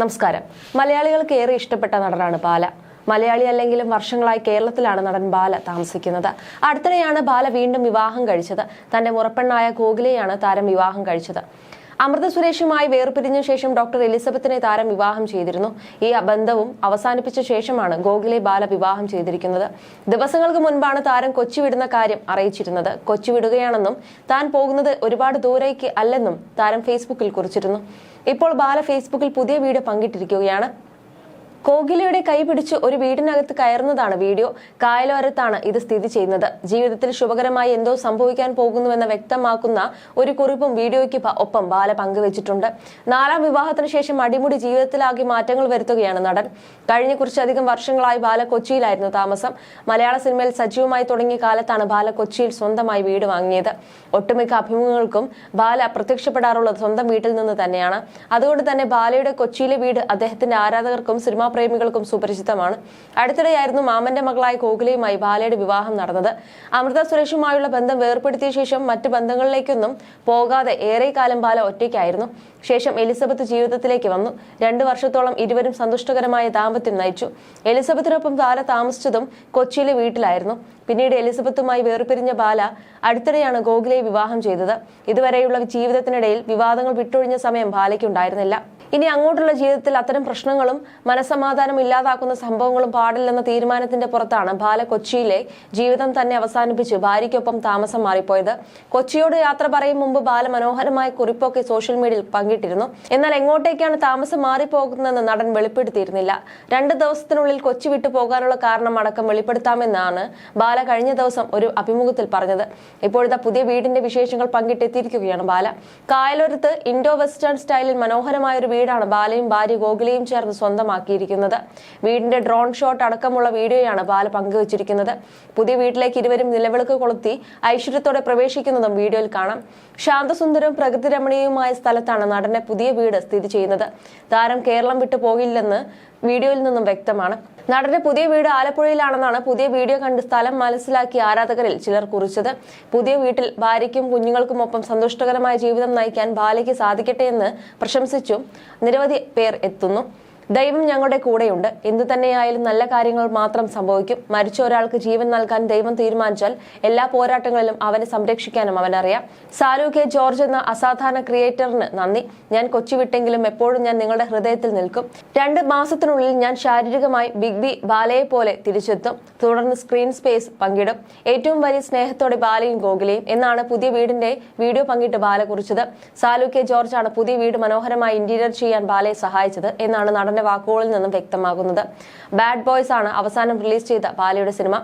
നമസ്കാരം. മലയാളികൾക്ക് ഏറെ ഇഷ്ടപ്പെട്ട നടനാണ് ബാല. മലയാളി അല്ലെങ്കിലും വർഷങ്ങളായി കേരളത്തിലാണ് നടൻ ബാല താമസിക്കുന്നത്. അടുത്തിടെയാണ് ബാല വീണ്ടും വിവാഹം കഴിച്ചത്. തന്റെ മുറപ്പെണ്ണായ ഗോകുലെയാണ് താരം വിവാഹം കഴിച്ചത്. അമൃത സുരേഷുമായി വേർപിരിഞ്ഞ ശേഷം ഡോക്ടർ എലിസബത്തിനെ താരം വിവാഹം ചെയ്തിരുന്നു. ഈ ബന്ധവും അവസാനിപ്പിച്ച ശേഷമാണ് ഗോകുലെ ബാല വിവാഹം ചെയ്തിരിക്കുന്നത്. ദിവസങ്ങൾക്ക് മുൻപാണ് താരം കൊച്ചി വിടുന്ന കാര്യം അറിയിച്ചിരുന്നത്. കൊച്ചി വിടുകയാണെന്നും താൻ പോകുന്നത് ഒരുപാട് ദൂരേക്ക് അല്ലെന്നും താരം ഫേസ്ബുക്കിൽ കുറിച്ചിരുന്നു. ഇപ്പോൾ ബാല ഫേസ്ബുക്കിൽ പുതിയ വീഡിയോ പങ്കിട്ടിരിക്കുകയാണ്. കോകിലയുടെ കൈ പിടിച്ച് ഒരു വീടിനകത്ത് കയറുന്നതാണ് വീഡിയോ. കായലോരത്താണ് ഇത് സ്ഥിതി ചെയ്യുന്നത്. ജീവിതത്തിൽ ശുഭകരമായി എന്തോ സംഭവിക്കാൻ പോകുന്നുവെന്ന് വ്യക്തമാക്കുന്ന ഒരു കുറിപ്പും വീഡിയോയ്ക്ക് ഒപ്പം ബാല പങ്കുവച്ചിട്ടുണ്ട്. നാലാം വിവാഹത്തിന് ശേഷം അടിമുടി ജീവിതത്തിലാകെ മാറ്റങ്ങൾ വരുത്തുകയാണ് നടൻ. കഴിഞ്ഞ കുറച്ചധികം വർഷങ്ങളായി ബാല കൊച്ചിയിലായിരുന്നു താമസം. മലയാള സിനിമയിൽ സജീവമായി തുടങ്ങിയ കാലത്താണ് ബാല കൊച്ചിയിൽ സ്വന്തമായി വീട് വാങ്ങിയത്. ഒട്ടുമിക്ക അഭിമുഖങ്ങൾക്കും ബാല പ്രത്യക്ഷപ്പെടാറുള്ളത് സ്വന്തം വീട്ടിൽ നിന്ന് തന്നെയാണ്. അതുകൊണ്ട് തന്നെ ബാലയുടെ കൊച്ചിയിലെ വീട് അദ്ദേഹത്തിന്റെ ആരാധകർക്കും സിനിമാ പ്രേമികൾക്കും സുപരിചിതമാണ്. അടുത്തിടെയായിരുന്നു മാമന്റെ മകളായ കോഹ്ലിയുമായി ബാലയുടെ വിവാഹം നടന്നത്. അമൃത സുരേഷുമായുള്ള ബന്ധം വേർപ്പെടുത്തിയ ശേഷം മറ്റ് ബന്ധങ്ങളിലേക്കൊന്നും പോകാതെ ഏറെക്കാലം ബാല ഒറ്റയ്ക്കായിരുന്നു. ശേഷം എലിസബത്ത് ജീവിതത്തിലേക്ക് വന്നു. രണ്ടു വർഷത്തോളം ഇരുവരും സന്തുഷ്ടകരമായ ദാമ്പത്യം നയിച്ചു. എലിസബത്തിനൊപ്പം ബാല താമസിച്ചതും കൊച്ചിയിലെ വീട്ടിലായിരുന്നു. പിന്നീട് എലിസബത്തുമായി വേർപിരിഞ്ഞ ബാല അടുത്തിടെയാണ് ഗോകുലയെ വിവാഹം ചെയ്തത്. ഇതുവരെയുള്ള ജീവിതത്തിനിടയിൽ വിവാദങ്ങൾ വിട്ടൊഴിഞ്ഞ സമയം ബാലയ്ക്ക് ഉണ്ടായിരുന്നില്ല ഇനി അങ്ങോട്ടുള്ള ജീവിതത്തിൽ അത്തരം പ്രശ്നങ്ങളും മനസമാധാനം ഇല്ലാതാക്കുന്ന സംഭവങ്ങളും പാടില്ലെന്ന തീരുമാനത്തിന്റെ പുറത്താണ് ബാല കൊച്ചിയിലെ ജീവിതം തന്നെ അവസാനിപ്പിച്ച് ഭാര്യയ്ക്കൊപ്പം താമസം മാറിപ്പോയത്. കൊച്ചിയോട് യാത്ര പറയും മുമ്പ് ബാല മനോഹരമായ കുറിപ്പൊക്കെ സോഷ്യൽ മീഡിയയിൽ പങ്കിട്ടിരുന്നു. എന്നാൽ എങ്ങോട്ടേക്കാണ് താമസം മാറിപ്പോകുന്നതെന്ന് നടൻ വെളിപ്പെടുത്തിയിരുന്നില്ല. രണ്ട് ദിവസത്തിനുള്ളിൽ കൊച്ചി വിട്ടു പോകാനുള്ള കാരണം അടക്കം വെളിപ്പെടുത്താമെന്നാണ് ബാല കഴിഞ്ഞ ദിവസം ഒരു അഭിമുഖത്തിൽ പറഞ്ഞത്. ഇപ്പോഴത്തെ പുതിയ വീടിന്റെ വിശേഷങ്ങൾ പങ്കിട്ടെത്തിയിരിക്കുകയാണ് ബാല. കായലോരത്ത് ഇൻഡോ വെസ്റ്റേൺ സ്റ്റൈലിൽ മനോഹരമായ ഒരു വീടാണ്. ബാലയും ഭാര്യ ഗോകുലയും ചേർന്ന് സ്വന്തമാക്കിയിരിക്കുന്നത്. വീടിന്റെ ഡ്രോൺ ഷോട്ട് അടക്കമുള്ള വീഡിയോയാണ് ബാല പങ്കുവച്ചിരിക്കുന്നത്. പുതിയ വീട്ടിലേക്ക് ഇരുവരും നിലവിളക്ക് കൊളുത്തി ഐശ്വര്യത്തോടെ പ്രവേശിക്കുന്നതും വീഡിയോയിൽ കാണാം. ശാന്തസുന്ദരവും പ്രകൃതി രമണീയവുമായ സ്ഥലത്താണ് നടന്റെ പുതിയ വീട് സ്ഥിതി ചെയ്യുന്നത്. താരം കേരളം വിട്ടു പോകില്ലെന്ന് വീഡിയോയിൽ നിന്നും വ്യക്തമാണ്. നടന്റെ പുതിയ വീട് ആലപ്പുഴയിലാണെന്നാണ് പുതിയ വീഡിയോ കണ്ട് സ്ഥലം മനസ്സിലാക്കി ആരാധകരിൽ ചിലർ കുറിച്ചത്. പുതിയ വീട്ടിൽ ഭാര്യയ്ക്കും കുഞ്ഞുങ്ങൾക്കുമൊപ്പം സന്തുഷ്ടകരമായ ജീവിതം നയിക്കാൻ ബാലയ്ക്ക് സാധിക്കട്ടെ എന്ന് പ്രശംസിച്ചും. നിരവധി പേർ എത്തുന്നു. ദൈവം ഞങ്ങളുടെ കൂടെയുണ്ട്. എന്തു തന്നെയായാലും നല്ല കാര്യങ്ങൾ മാത്രം സംഭവിക്കും. മരിച്ച ഒരാൾക്ക് ജീവൻ നൽകാൻ ദൈവം തീരുമാനിച്ചാൽ എല്ലാ പോരാട്ടങ്ങളിലും അവനെ സംരക്ഷിക്കാനും അവനറിയാം. സാലു കെ ജോർജ് എന്ന അസാധാരണ ക്രിയേറ്ററിന് നന്ദി. ഞാൻ കൊച്ചി വിട്ടെങ്കിലും എപ്പോഴും ഞാൻ നിങ്ങളുടെ ഹൃദയത്തിൽ നിൽക്കും. രണ്ട് മാസത്തിനുള്ളിൽ ഞാൻ ശാരീരികമായി ബിഗ് ബി ബാലയെ പോലെ തിരിച്ചെത്തും. തുടർന്ന് സ്ക്രീൻ സ്പേസ് പങ്കിടും. ഏറ്റവും വലിയ സ്നേഹത്തോടെ ബാലയും ഗോകുലയും എന്നാണ് പുതിയ വീടിന്റെ വീഡിയോ പങ്കിട്ട് ബാല കുറിച്ചത്. സാലു കെ ജോർജ് ആണ് പുതിയ വീട് മനോഹരമായി ഇന്റീരിയർ ചെയ്യാൻ ബാലയെ സഹായിച്ചത് എന്നാണ് നടന്റെ വാക്കുകളിൽ നിന്നും വ്യക്തമാകുന്നത്. ബാഡ് ബോയ്സ് ആണ് അവസാനം റിലീസ് ചെയ്ത ബാലയുടെ സിനിമ.